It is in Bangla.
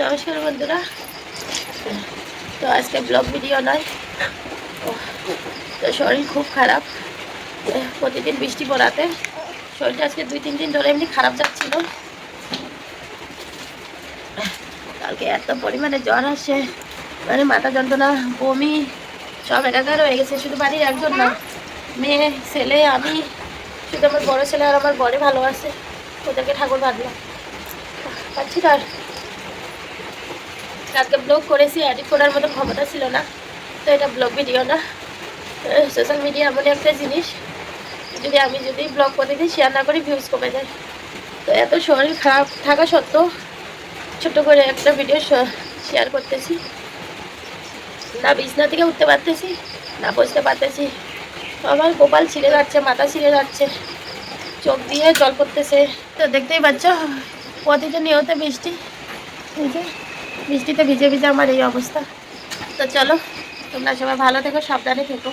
নমস্কার বন্ধুরা। তো আজকে ব্লগ ভিডিও নয়। তো শরীর খুব খারাপ। প্রতিদিন বৃষ্টি পড়াতে। শরীরটা আজকে দুই, তিন দিন ধরে এমনি খারাপ যাচ্ছিল। কালকে এত পরিমাণে জ্বর আসে মানে মাথা যন্ত্রণা, বমি, সব একাকার হয়ে গেছে। শুধু বাড়ির একজন না, মেয়ে, ছেলে, আমি, শুধু আমার বড় ছেলে আর আমার বড়ে ভালো আছে ওদেরকে ঠাকুর বাঁধলাম পাচ্ছি। কালকে ব্লগ করেছি এডিট করার মতো ক্ষমতা ছিল না। তো এটা ব্লগ ভিডিও না। সোশ্যাল মিডিয়া এমন একটা জিনিস। যদি আমি যদি ব্লগ করে দিই শেয়ার না করি ভিউজ কমে যায়। তো এত শরীর খারাপ থাকা সত্ত্বেও ছোট করে একটা ভিডিও শেয়ার করতেছি। না বিছনা থেকে উঠতে পারতেছি, না বসতে পারতেছি। আমার কপাল ছিঁড়ে যাচ্ছে, মাথা ছিঁড়ে যাচ্ছে। চোখ দিয়ে জল পড়তেছে। তো দেখতেই পাচ্ছ প্রতিটা নিয়তে বৃষ্টি। এই যে বৃষ্টিতে ভিজে ভিজে আমার এই অবস্থা। তো চলো তোমরা সবাই ভালো থেকো সাবধানে থেকো।